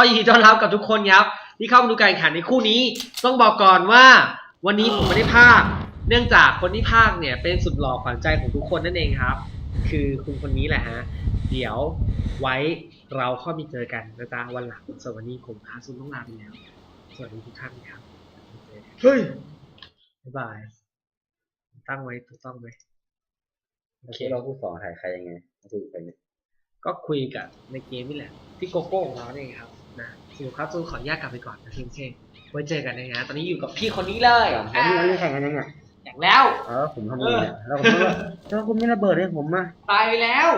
ก็ยินดีต้อนรับกับทุกคนครับที่เข้ามาดูการแข่งขันในคู่นี้ ต้องบอกก่อนว่าวันนี้ผมไม่ได้พากย์เนื่องจากคนที่พากย์เนี่ยเป็นสุดหล่อขวัญใจของทุกคนนั่นเองครับ คือคุณคนนี้แหละฮะ เดี๋ยวไว้เราเข้ามีเจอกันนะจ๊ะวันหลังส่วนวันนี้ผมคาซุนต้องลาไปแล้วสวัสดีทุกท่านครับเฮ้ยบ๊ายบายตั้งไว้ถูกต้องไหมโอเคเราผู้สอนถ่ายใครยังไงคุยไปเนี่ยก็คุยกับในเกมนี่แหละ ที่โกโก้ของเราเนี่ยครับ นะสิวครับซูขออนุญาตกลับไปก่อนนะเชนเชนไว้เจอกันนะฮะตอนนี้อยู่กับพี่คนนี้เลยแล้วนี่นี่แข่งกันยังไงอย่างแล้ว เออผมทำไงเนี่ยแล้วผมก็แล้วคุณไม่ระเบิดให้ผมอะตายไปแล้ว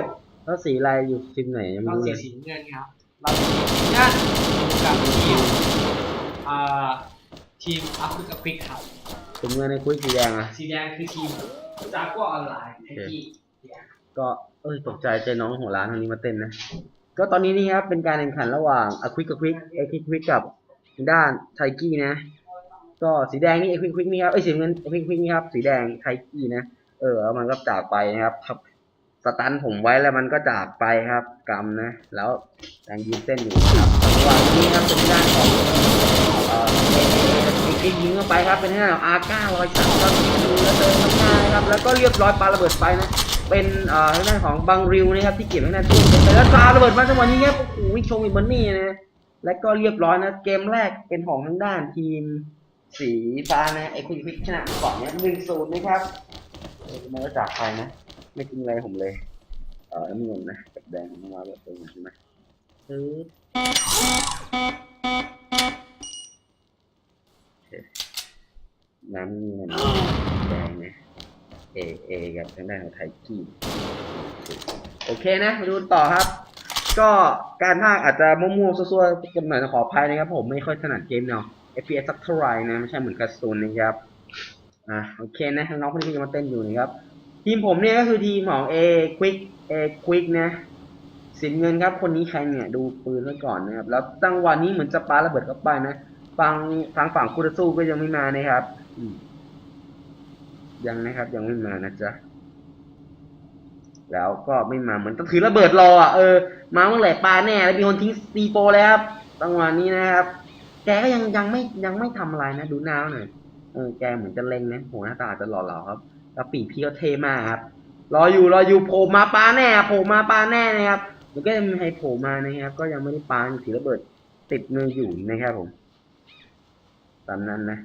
แล้วสีลายอยู่ทีมไหนยังไม่เรารู้เสีเลยยสีน้ำเงินครับ เราเสียสีน้ำเงินอยู่กับทีมอ่าทีมอัฟริกาควิกครับ ผมเงินในคุยสีแดงอะ สีแดงคือทีมจากกัวออนไลน์ไทกี้ก็เอ้ยตกใจเจอน้องหัวร้านคนนี้มาเต้นนะ ก็ตอนนี้นี่ครับเป็นการแข่งขันระหว่างอควิกกับควิกเอควิกควิกกับด้านไทกี้นะ ก็สีแดงนี่เอควิกควิกนี่ครับเอ้ยสีเงินเอควิกควิกนี่ครับสีแดงไทกี้นะเออแล้วมันก็จากไปนะครับครับสตันผมไว้แล้วมันก็จากไปครับกรรมนะ แล้วยังยืนเต้นอยู่ครับระหว่างนี้ครับเป็นด้านของเอ่อเอเอยิงเข้าไปครับเป็นด้านของอาก้าร้อยสามครับดูแล้วเดินข้างหน้าครับแล้วก็เรียบร้อยปาระเบิดไปนะ เป็นเอ่อทางด้านของบังริวนะครับที่เก็บไว้หน้าตู้แต่แล้วปาระเบิดมาจังหวะนี้ครับโอ้โหชงอีกมันนี่นะและก็เรียบร้อยนะเกมแรกเป็นของทางด้านทีมสีฟ้านะไอ้คุณพิกชนะก่อนเนี่ยหนึ่งศูนย์นะครับเมันก็จากไปนะ ไม่กินอะไรผมเลย เออน้ำเงินนะกับแดงมาแบบเป็นใช่ไหมซื้อน้ำเงินแดงนะ เอเอกับทางด้านของไทกี้โอเคนะมาดูต่อครับ ก็การพากย์อาจจะมั่วๆซั่วๆกันหน่อยนะขออภัยนะครับ ผมไม่ค่อยถนัดเกมเนาะ FPS สักเท่าไหร่นะ ไม่ใช่เหมือนการ์ตูนนะครับอะโอเคนะน้องคนนี้ก็มาเต้นอยู่นะครับ ทีมผมเนี่ยก็คือทีมของ A Quick A Quick นะสินเงินครับคนนี้ใครเนี่ยดูปืนไว้ก่อนนะครับ แล้วจังหวะนี้เหมือนจะปาระเบิดเข้าไปนะ ฟังทางฝั่งคูรสู้ก็ยังไม่มานะครับอืม ยังนะครับ ยังไม่มานะจ๊ะ แล้วก็ไม่มาเหมือนต้องถือระเบิดรออะเออ มาเมื่อไหร่ปาแน่แล้วมีคนทิ้งซีโฟแล้วครับจังหวะนี้นะครับ แกก็ยังยังไม่ยังไม่ทำอะไรนะ ดูหน้าหน่อยเออแกเหมือนจะเล็งนะหัวหน้าตาจะหล่อๆครับ แล้วปีกพี่ก็เทมากครับ รออยู่รออยู่โผล่มาปาแน่โผล่มาปาแน่นะครับมันก็ยังมีใครโผล่มานะครับ ก็ยังไม่ได้ปาถือระเบิดติดมืออยู่นะครับผม ตามนั้นนะ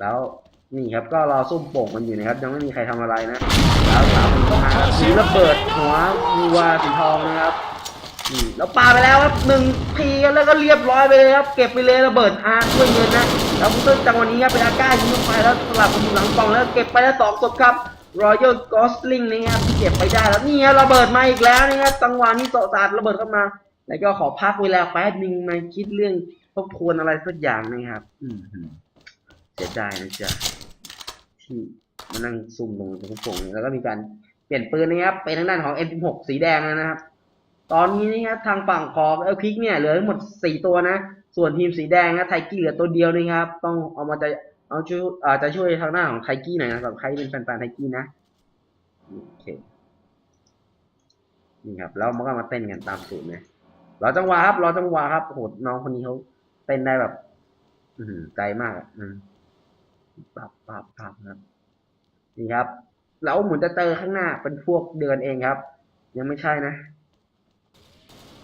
แล้วนี่ครับก็รอซุ่มโป่งมันอยู่นะครับยังไม่มีใครทำอะไรนะ แล้วสามคนก็มาครับถือระเบิดหัววัวาสีทองนะครับนี่แล้วปาไปแล้วครับหนึ่งทีแล้วก็เรียบร้อยไปเลยครับเก็บไปเลยระเบิดอาร์ด้วยเงินนะแล้วพุทธจังหวะนี้ครับเป็นอาก้ายิงลงไปแล้วสลับไปอยู่หลังกล่องแล้วเก็บไปแล้วสองศพครับรอยัลกอสลิงนะครับที่เก็บไปได้แล้วนี่ครับระเบิดมาอีกแล้วนะครับจังหวะนี้โสสาดระเบิดเข้ามา แล้วก็ขอพักเวลาแป๊บนึงมาคิดเรื่องทบทวนอะไรสักอย่างนะครับ อืมหือ เสียดายนะจ๊ะที่มานั่งซุ่มตรงตรงตรงแล้วก็มีการเปลี่ยนปืนนะครับเป็นทางด้านของ M16 สีแดงแล้วนะครับ ตอนนี้นะครับทางฝั่งของเอลพิกเนี่ยเหลือทั้งหมดสี่ตัวนะ ส่วนทีมสีแดงนะไทกี้เหลือตัวเดียวนะครับ ต้องเอามาจะเอาช่วยอาจจะช่วยทางหน้าของไทกี้หน่อยนะสำหรับใครที่เป็นแฟนๆไทกี้นะโอเคนี่ครับแล้วมันก็มาเต้นกันตามสูตรนะรอจังหวะครับรอจังหวะครับโหน้องคนนี้เขาเต้นได้แบบ อือหือไกลมากอะ อืมปับปับปับครับนี่ครับ แล้วเหมือนจะเจอข้างหน้าเป็นพวกเดินเองครับ ยังไม่ใช่นะ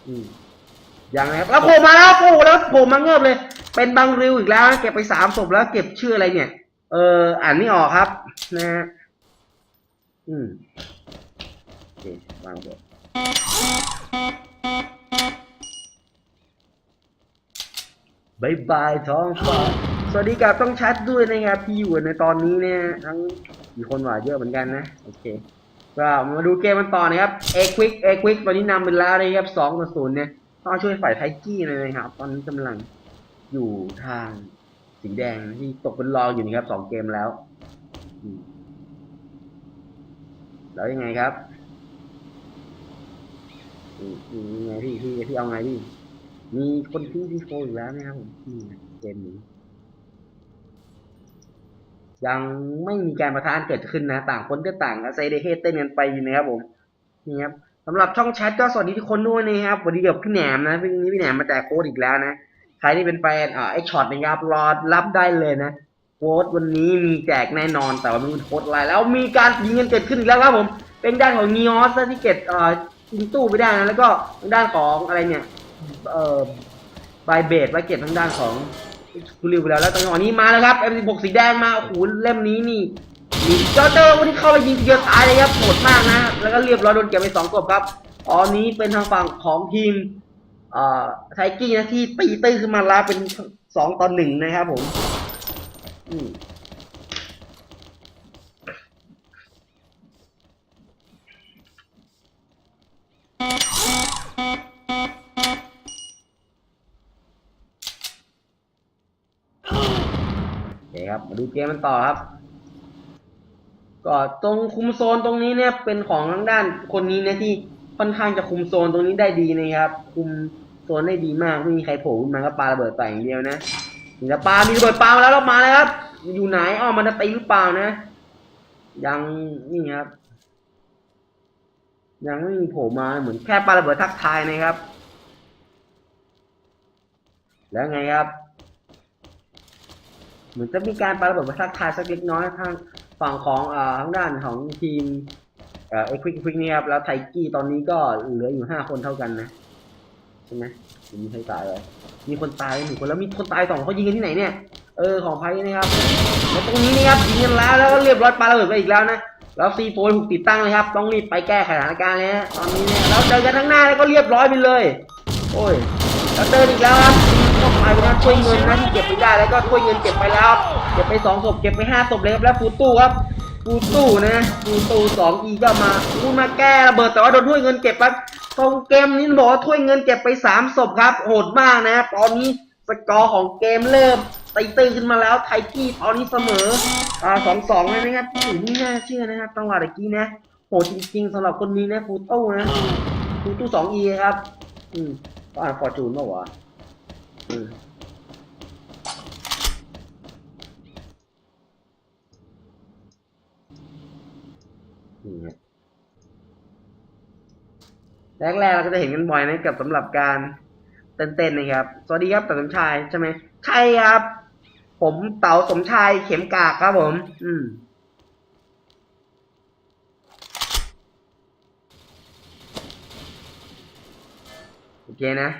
อืมยังนะครับแล้วโผล่มาแล้วโผล่แล้วโผล่มาเงิบเลย เป็นบังริวอีกแล้วเก็บไปสามศพแล้วเก็บชื่ออะไรเนี่ย เออ อ่านไม่ออกครับ นะฮะอืมโอเควางบทบายบายท้องฟ้า สวัสดีกับต้องชัดด้วยนะครับที่อยู่ในตอนนี้เนี่ยทั้งมีคนว่าเยอะเหมือนกันนะโอเคก็มาดูเกมมันต่อนะครับเอควิกเอควิกตอนนี้นำไปแล้วนะครับสองต่อศูนย์เนี่ยต้องช่วยฝ่ายไทกี้หน่อยนะครับ ตอนนี้กำลังอยู่ทางสีแดงที่ตกเป็นรองอยู่นะครับสองเกมแล้ว แล้วยังไงครับยังไงพี่พี่พี่เอาไงพี่มีคนทิ้งดีโฟอยู่แล้วนะครับผมเกมนี้ ยังไม่มีการประทานเกิดขึ้นนะ ต่างคนก็ต่างเซเดเฮเต้นกันไปอยู่นะครับผมนี่ครับสำหรับช่องแชทก็สวัสดีทุกคนด้วยนะครับสวัสดีกับพี่แหนมนะพี่นี้พี่แหนมมาแจกโค้ดอีกแล้วนะใครที่เป็นแฟนอ่าไอช็อตนะครับรอรับได้เลยนะโค้ดวันนี้มีแจกแน่นอนแต่ว่าม่รู้โค้ดอะไรแล้วมีการยิงเงินเกิดขึ้นอีกแล้วครับผม เป็นด้านของนีออสที่เก็บอ่ายิงตู้ไปได้นะแล้วก็ด้านของอะไรเนี่ยเอ่อบายเบดไว้เก็บทางด้านของ คุริวไปแล้วแล้วตอนนี้มาแล้วครับ M16 สีแดงมาโอ้โหเล่มนี้นี่มีจอเตอร์วันที่เข้าไปยิงทีเดียวตายเลยครับโหดมากนะ แล้วก็เรียบร้อยโดนเก็บไปสองกบครับตอนนี้เป็นทางฝั่งของทีมเอ่อไทกี้นะที่ตีตื้อขึ้นมาลาเป็นสองต่อหนึ่งนะครับผม อืมโอเครับ มาดูเกมมันต่อครับ ก็ตรงคุมโซนตรงนี้เนี่ยเป็นของทางด้านคนนี้นะที่ค่อนข้างจะคุมโซนตรงนี้ได้ดีนะครับ คุมโซนได้ดีมากไม่มีใครโผล่ขึ้นมาก็ปาระเบิดใส่อย่างเดียวนะนี่ละปามีระเบิดปามาแล้วเรามาแล้วครับ อยู่ไหนอ้อมันจะตีหรือเปล่านะ ยังนี่ครับ ยังไม่มีโผล่มาเหมือนแค่ปาระเบิดทักทายนะครับ แล้วไงครับ เหมือนจะมีการปาระเบิดมาทักทายสักเล็กน้อยทางฝั่งของอ่าทางด้านของทีมเอ่อควิกควิกนี่ครับแล้วไทกี้ตอนนี้ก็เหลืออยู่ห้าคนเท่ากันนะใช่ไหมมีใครตายเลยมีคนตายหนึ่งคนแล้วมีคนตายสองเขายิงกันที่ไหนเนี่ยเออของไพ่นะครับแล้วตรงนี้นี่ครับยิงกันแล้วแล้วก็เรียบร้อยปาระเบิดไปอีกแล้วนะแล้วซีโฟถูกติดตั้งเลยครับ ต้องรีบไปแก้ไขสถานการณ์เลยนะตอนนี้เนี่ยแล้วเจอกันทั้งหน้าแล้วก็เรียบร้อยไปเลย โอ้ย แล้วเดินอีกแล้วครับก็ไปนะช่วยเงินนะที่เก็บไปได้แล้วก็ช่วยเงินเก็บไปแล้วเก็บไปสองศพเก็บไปห้าศพเลยครับแล้วฟูตู้ครับฟูตู้นะฟูตู้สองอีก็มาฟูมาแก้ระเบิดแต่ว่าโดนถ้วยเงินเก็บครับตรงเกมนี้บอกว่าถ้วยเงินเก็บไปสามศพครับโหดมากนะตอนนี้สกอร์ของเกมเริ่มตีตื้นขึ้นมาแล้วไทกี้ตอนนี้เสมออ่าสองสองเลยนะครับโอ้โหไม่น่าเชื่อนะครับจังหวะตะกี้นะโหดจริงๆสำหรับคนนี้นะฟูตู้นะฟูตู้สองอีครับ อืม ก็อ่านฟอร์จูนเมื่อวะอืมนี่ฮะแรกๆเราก็จะเห็นกันบ่อยนะกับสำหรับการเต้นๆนะครับ สวัสดีครับเต๋าสมชายใช่ไหมใช่ครับ ผมเต๋าสมชายเข็มกากครับผม อืม เคนะ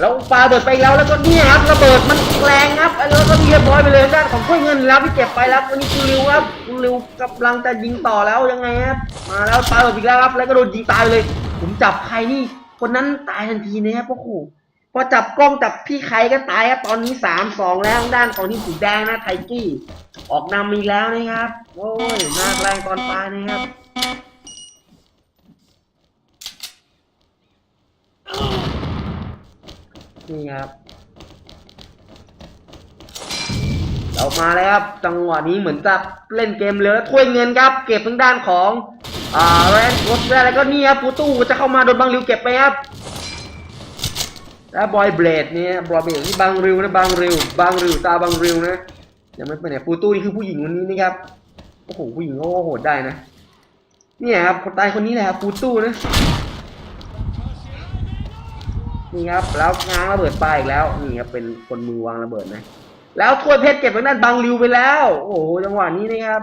แล้วปาเบิดไปแล้วแล้วก็เนี่ยครับระเบิดมันแรงครับแล้วก็เรียบร้อยไปเลยด้านของถ้วยเงินแล้วที่เก็บไปแล้ววันนี้คุณริวครับคุณริวกำลังจะยิงต่อแล้วยังไงครับมาแล้วปาเบิดอีกแล้วครับแล้วก็โดนยิงตายเลย ผมจับใครนี่คนนั้นตายทันทีนะครับโอ้โหพอจับกล้องจับพี่ใครก็ตายครับตอนนี้สามสองแล้วด้านของทีมสีแดงนะไทกี้ออกนำอีกแล้วนะครับโอ้ยน่าแรงตอนปลายนะครับ นี่ครับเรามาแล้วครับจังหวะนี้เหมือนจะเล่นเกมเลยถ้วยเงินครับ เก็บทางด้านของอ่าแรนรถแรแล้วก็นี่ครับปูตู้จะเข้ามาโดนบังริวเก็บไปครับแล้วบอยเบลดเนี่ยบอยเบลดนี่บังริวนะบังริวบังริวตาบังริวนะยังไม่ไปไหนปูตู้นี่คือผู้หญิงคนนี้นะครับโอ้โหผู้หญิงเขาก็โหดได้นะเนี่ยครับคนตายคนนี้แหละครับปูตู้นะ นี่ครับแล้วง้างระเบิดปลาอีกแล้วนี่ครับเป็นคนมือวางระเบิดนะ แล้วถ้วยเพชรเก็บไว้นั่นบังริวไปแล้ว โอ้โหจังหวะนี้นะครับ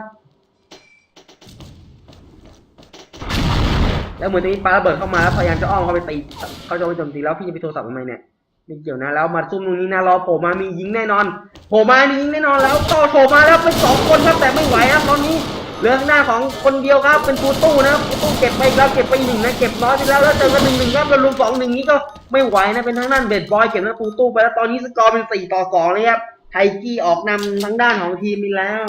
แล้วเหมือนจะมีปลาระเบิดเข้ามาแล้วพยายามจะอ้อมเข้าไปตีเขาจะไปโจมตีแล้วพี่จะไปโทรศัพท์ทำไมเนี่ยไม่เกี่ยวนะแล้วมาซุ่มตรงนี้นะรอโผล่มามียิงแน่นอนโผล่มามียิงแน่นอนแล้วต่อโผล่มาแล้วเป็นสองคนครับแต่ไม่ไหวครับตอนนี้เหลือข้างหน้าของคนเดียวครับเป็นปูตู้นะปูตู้เก็บไปแล้วเก็บไปหนึ่งนะเก็บน้อยไปแล้วแล้วเจอกันหนึ่งหนึ่งครับแล้วรวมสองหนึ่งนี้ก็ไม่ไหวนะเป็นทางด้านเบดบอยเก็บนะปูตู้ไปแล้วตอนนี้สกอร์เป็นสี่ต่อสองเลยครับไทกี้ออกนำทางด้านของทีมไปแล้ว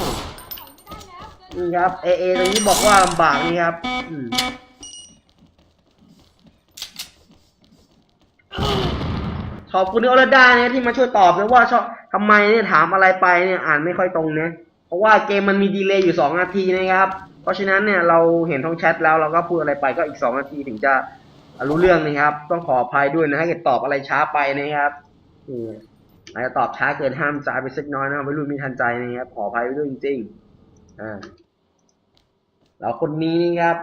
นี่ครับเอเอตรงนี้บอกว่าลำบากนี่ครับขอบคุณออรดาเนี่ยที่มาช่วยตอบนะว่าชอบทำไมเนี่ยถามอะไรไปเนี่ยอ่านไม่ค่อยตรงเนี่ยเพราะว่าเกมมันมีดีเลย์อยู่สองนาทีนะครับ เพราะฉะนั้นเนี่ยเราเห็นท้องแชทแล้วเราก็พูดอะไรไปก็อีกสองนาทีถึงจะรู้เรื่องนะครับ ต้องขออภัยด้วยนะถ้าเกิดตอบอะไรช้าไปนะครับอาจจะตอบช้าเกินห้ามใจไปสักน้อยนะไม่รู้มีทันใจนะครับขออภัยไปด้วยจริงๆอ่าแล้วคนนี้นี่ครับ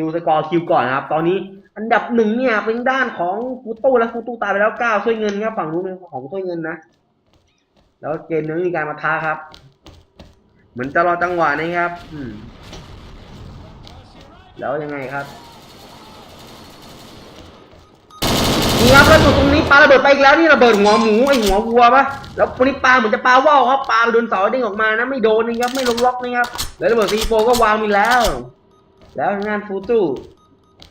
ดูสกอร์คิวก่อนนะครับ ตอนนี้อันดับหนึ่งเนี่ยเป็นด้านของฟูตู้และฟูตู้ตายไปแล้วเก้าช่วยเงินครับฝั่งนู้นเป็นของช่วยเงินนะ แล้วเกมนี้มีการมาท้าครับ เหมือนจะรอจังหวะนะครับ อืม แล้วยังไงครับนี่ครับแล้วตรงนี้ปลาระเบิดไปอีกแล้วนี่ระเบิดหัวหมูไอหัววัวปะแล้วคนนี้ปาเหมือนจะปลาว่าวครับปลาโดนเสาเด้งออกมานะไม่โดนนะครับไม่ลงล็อกนะครับแล้วระเบิดซีโฟก็วางมีแล้ว แล้วงานฟูตู้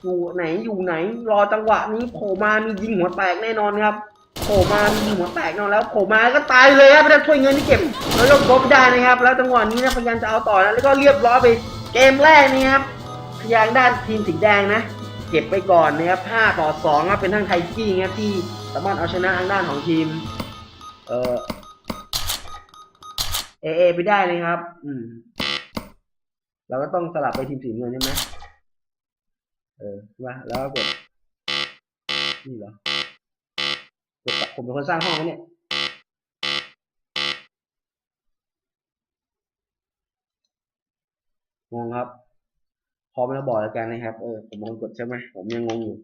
อยู่ไหนอยู่ไหน รอจังหวะนี้โผล่มามียิงหัวแตกแน่นอนครับโผล่มามีหัวแตกนอนแล้วโผล่มาก็ตายเลยครับไม่ได้ช่วยเงินที่เก็บแล้วลงบไม่ได้นะครับ แล้วจังหวะนี้นะพยายามจะเอาต่อนะแล้วก็เรียบร้อยไปเกมแรกนี่ครับ ยางด้านทีมสีแดงนะ เก็บไปก่อนนะครับ5ต่อ2ครับเป็นทางไทกี้ครับที่สามารถเอาชนะทางด้านของทีม เออเอเอไปได้เลยครับ อืมเราก็ต้องสลับไปทีมสีเงินใช่ไหมเออว่าแล้วก็กดนี่เหรอกดผมเป็นคนสร้างห้องนะเนี่ยงงครับ พอไม่มาบอกแล้วกันนะครับ เออ ผมมองกดใช่ไหม ผมยังงงอยู่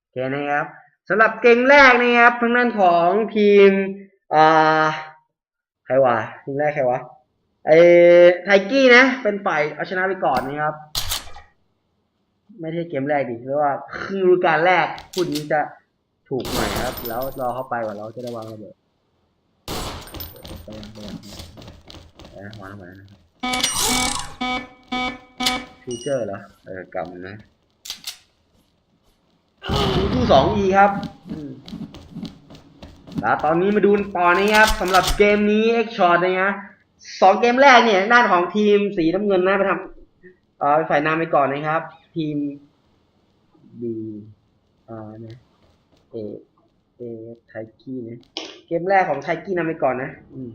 โอเคนะครับสำหรับเกมแรกนะครับทางด้านของทีมอ่า ครวะทีมแรกใครวะไอไทกี้นะ เป็นฝ่ายเอาชนะไปก่อนนะครับ ไม่ใช่เกมแรกดิเพราะว่าคือการแรกคู่นี้จะถูกหน่อยครับ แล้วรอเข้าไปก่อนเราจะได้วางระเบิดไปยังไปยังวางระเบิดนะฟิวเจอร์เหรอเออกำนะดูสองอีครับอื แล้วตอนนี้มาดูต่อนะครับสำหรับเกมนี้เอ็กช็อตนะฮะสองเกมแรกเนี่ยด้านของทีมสีน้ำเงินนะไปทำเอ่อฝ่ายนำไปก่อนนะครับ ทีมบีอ่านะเอเอไทกี้นะเกมแรกของไทกี้นำไปก่อนนะอืม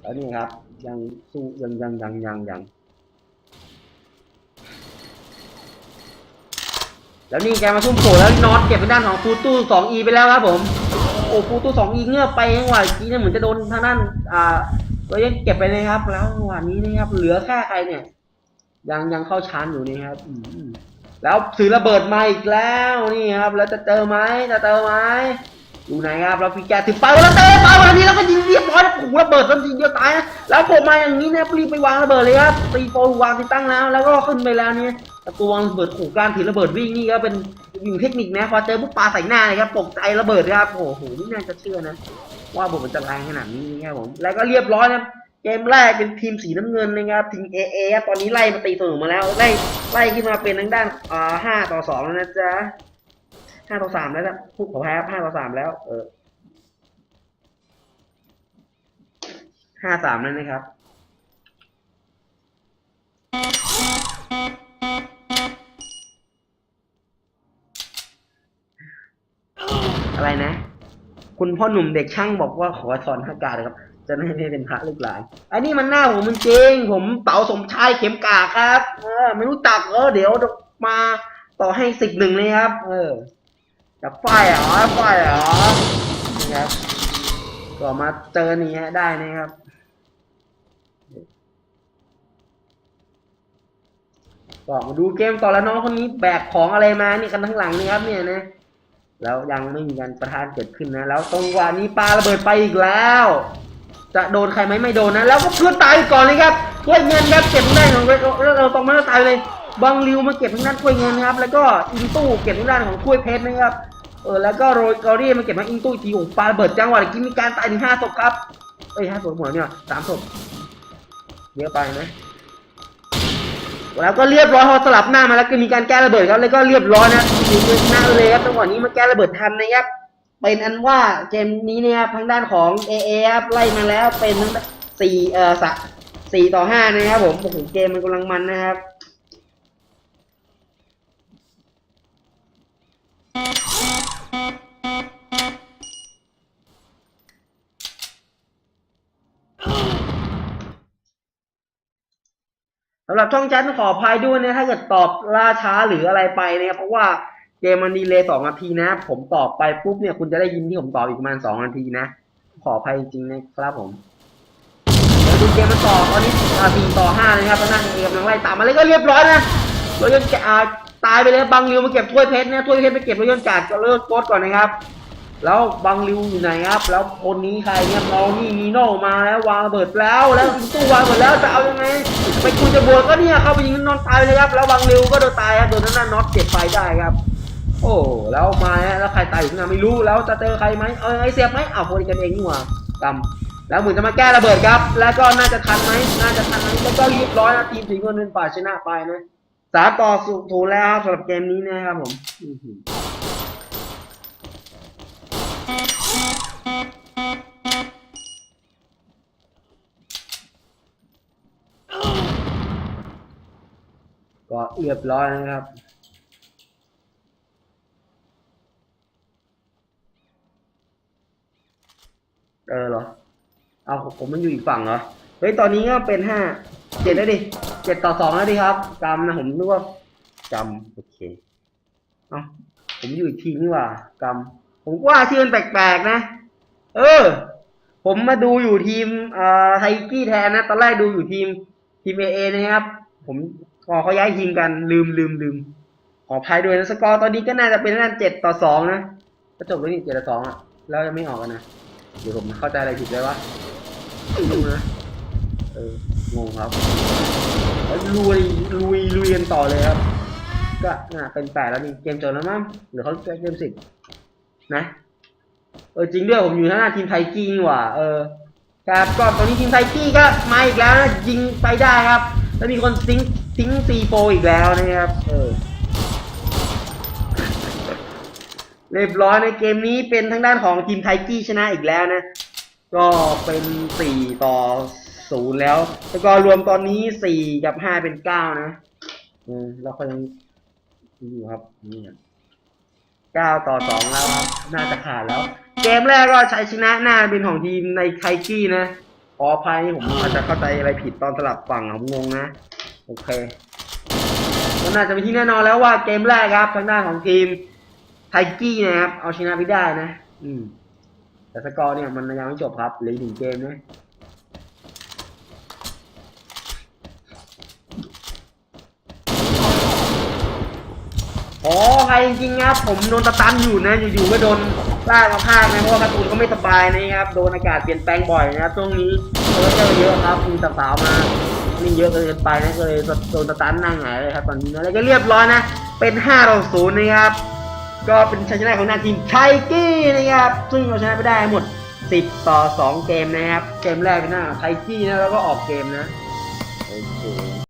แล้วนี่ครับ ยังสู้ยังยังยังยังยัง แล้วนี่แกมาซุ่มโผล่แล้วนอตเก็บไปด้านของฟูตู้สองอีไปแล้วครับผม โอ้ฟูตู้สองอีเงือบไปยังหวะกี้เนี่ยเหมือนจะโดนทางด้านอ่าตัวยังเก็บไปเลยครับ แล้วจังหวะนี้นะครับ เหลือแค่ใครเนี่ย ยังยังเข้าชานอยู่นี่ครับแล้วถือระเบิดมาอีกแล้วนี่ครับ แล้วจะเจอไหมจะเจอไหมอยู่ไหนครับเราพี่แกถือไปแล้วเตะไปวันนี้แล้วก็ยิงเรียบร้อยแล้วโอ้โหระเบิดทันทีเดียวตายนะแล้วผมมาอย่างนี้นะรีบไปวางระเบิดเลยครับตีโฟวางติดตั้งแล้ว แล้วก็ขึ้นไปแล้วเนี่ ตะกวางระเบิดโอ้โหการถือระเบิดวิ่งนี่ก็เป็นอยู่เทคนิคนะพอเจอปุ๊บปาใส่หน้าเลยครับตกใจระเบิดครับโอ้โหนี่น่าจะเชื่อนะว่าบทมันจะแรงขนาดนี้นะครับผมแล้วก็เรียบร้อยนะเกมแรกเป็นทีมสีน้ำเงินนะครับทีมเอเอตอนนี้ไล่มาตีเสมอมาแล้วไล่ไล่ขึ้นมาเป็นทางด้านอ่าห้าต่อสองแล้วนะจ๊ะห้าต่อสามแล้วนะพูดขอแพ้ห้าต่อสามแล้ว เออห้าสามแล้วนะครับ อะไรนะ คุณพ่อหนุ่มเด็กช่างบอกว่าขอถอนหน้ากากเลยครับ จะไม่ให้เป็นพระลูกหลานอันนี้มันหน้าผมมันจริง ผมเต๋าสมชายเข็มกาครับ เออ ไม่รู้จักเออเดี๋ยวมาต่อให้สิบหนึ่งเลยครับ เออจะไฟเหรอไฟเหรอนี่ครับก็มาเจอนี่ฮะได้นะครับก็มาดูเกมต่อแล้วน้องคนนี้แบกของอะไรมานี่กันทั้งหลังนี่ครับเนี่ยนะ แล้วยังไม่มีการประทานเกิดขึ้นนะ แล้วตรงวานี้ปลาระเบิดไปอีกแล้ว จะโดนใครไหมไม่โดนนะ แล้วก็เพื่อนตายก่อนเลยครับถ้วยเงินครับเก็บทางด้ของแล้วเราต้องมาตายเลยบังริวมาเก็บทางด้านถ้วยเงินนะครับ แล้วก็อินตู้เก็บทางด้านของถ้วยเพชรนะครับเออแล้วก็โรยกอรี่มาเก็บทางอินตู้อีกทีโอ้โหปาระเบิดจังหวะกี้มีการตายถึงห้าศพครับเอ้ยห้าศพหมดเนี่ยสามศพเยอะไปนะ แล้วก็เรียบร้อยพอสลับหน้ามาแล้วก็มีการแก้ระเบิดครับ แล้วก็เรียบร้อยนะทีมชนะเลยครับจังหวะนี้มาแก้ระเบิดทันนะครับเป็นอันว่าเกมนี้เนี่ยทางด้านของเอเอครับไล่มาแล้วเป็นทั้งสี่เอ่อสะสี่ต่อห้านะครับผมโอ้โหเกมมันกำลังมันนะครับำหรับช่องแชทต้งขออภัยด้วยนะถ้าเกิดตอบล่าช้าหรืออะไรไปนะครับเพราะว่าเกมมันดีเลยสองนาทีนะ ผมตอบไปปุ๊บเนี่ยคุณจะได้ยินที่ผมตอบอีกประมาณสองนาทีนะ ขออภัยจริงๆนะครับผมเดี๋ยวดูเกมมันต่อตอนนี้อาสี่ต่อห้าเลยนะครับตอนนั้นเกมกำลังไล่ตามมาเลยก็เรียบร้อยนะรถยนต์จ่าตายไปเลยบังริวมาเก็บถ้วยเพชรนะถ้วยเพชรไปเก็บรถยนต์จัดก็เลิกโคตก่อนนะครับ แล้วบังริวอยู่ไหนครับ แล้วคนนี้ใครเนี่ยเรานี่มีโน่มาแล้ววางระเบิดแล้วแล้วตู้วางหมดแล้วจะเอายังไงไปคุยจะบวกก็เนี่ยเข้าไปยิงนอนตายเลยครับแล้วบังริวก็โดนตายครับโดนนั่นน็อตเก็บไฟได้ครับโอ้แล้วมาฮะแล้วใครตายอยู่ข้างหน้าไม่รู้แล้วจะเจอใครไหมเอาไงเสียบไหมอ้าวคนกันเองนี่หว่ากำแล้วเหมือนจะมาแก้ระเบิดครับ แล้วก็น่าจะทันไหมน่าจะทันไหมแล้วก็เรียบร้อยนะทีมสีเงินเป็นฝ่ายชนะไปนะสาต่อศูนย์แล้วสำหรับเกมนี้นะครับผมอื้อหือ ก็เรียบร้อยนะครับเออเหรอ เอาผมมันอยู่อีกฝั่งเหรอ เฮ้ย ตอนนี้ก็เป็นห้าเจ็ดแล้วดิเจ็ดต่อสองแล้วดิครับจำนะผมนึกว่าจำโอเค เอาผมอยู่อีกทีมนี่หว่ากำผมว่าชื่อมันแปลกๆนะ เออ ผมมาดูอยู่ทีมเอ่อไทกี้แทนนะ ตอนแรกดูอยู่ทีมทีมเอเอนะครับ ผม พอเขาย้ายทีมกันลืมลืมลืมขออภัยด้วยนะสกอร์ตอนนี้ก็น่าจะเป็นนั่นเจ็ดต่อสองนะก็จบแล้วนี่เจ็ดต่อสองอะแล้วยังไม่ออกกันนะเดี๋ยวผมเข้าใจอะไรผิดเลยวะไม่รู้นะเอองงครับลุยลุยลุยกันต่อเลยครับ ก็น่าเป็นแปดแล้วนี่เกมจบแล้วมั้งหรือเขาเกมสิบนะเออจริงด้วยผมอยู่หน้าทีมไทกี้นี่หว่าเออครับก็ตอนนี้ทีมไทกี้ก็มาอีกแล้วนะยิงไปได้ครับ แล้วมีคนซิง ซิงซีโฟอีกแล้วนะครับ เออเรียบร้อยในเกมนี้เป็นทางด้านของทีมไทกี้ชนะอีกแล้วนะ ก็เป็นสี่ต่อศูนย์แล้ว แล้วก็รวมตอนนี้สี่กับห้าเป็นเก้านะอืมแล้วก็ยังอยู่ครับนี่ครับเก้าต่อสองแล้วครับน่าจะขาดแล้ว เกมแรกก็ชัยชนะหน้าเป็นของทีมในไทกี้นะขออภัยผมอาจจะเข้าใจอะไรผิดตอนสลับฝั่งผมงงนะ โอเคก็น่าจะเป็นที่แน่นอนแล้วว่าเกมแรกครับ ทางด้านของทีมไทกี้นะครับ เอาชนะไปได้นะ อืม แต่สกอร์เนี่ยมันยังไม่จบครับเหลืออกหนึ่งเกมนะอ๋อใครจริงๆครับ ผมโดนตะตันอยู่นะ อยู่ๆก็โดนลากมาพากนะเพราะว่าการ์ตูนก็ไม่สบายนะครับ โดนอากาศเปลี่ยนแปลงบ่อยนะครับช่วงนี้เออเจอเยอะครับมีสาวๆมา นี่เยอะเกินไปนะก็เลยโดนตะตันหนั่งหงายเลยครับตอนนี้นะแล้วก็เรียบร้อยนะ เป็น5ต่อ0นะครับ ก็เป็นชัยชนะของหน้าทีมไทกี้นะครับ ซึ่งเราชนะไปได้หมด 10 ต่อ 2 เกมนะครับ เกมแรกเป็นหน้าไทกี้นะแล้วก็ออกเกมนะโอเค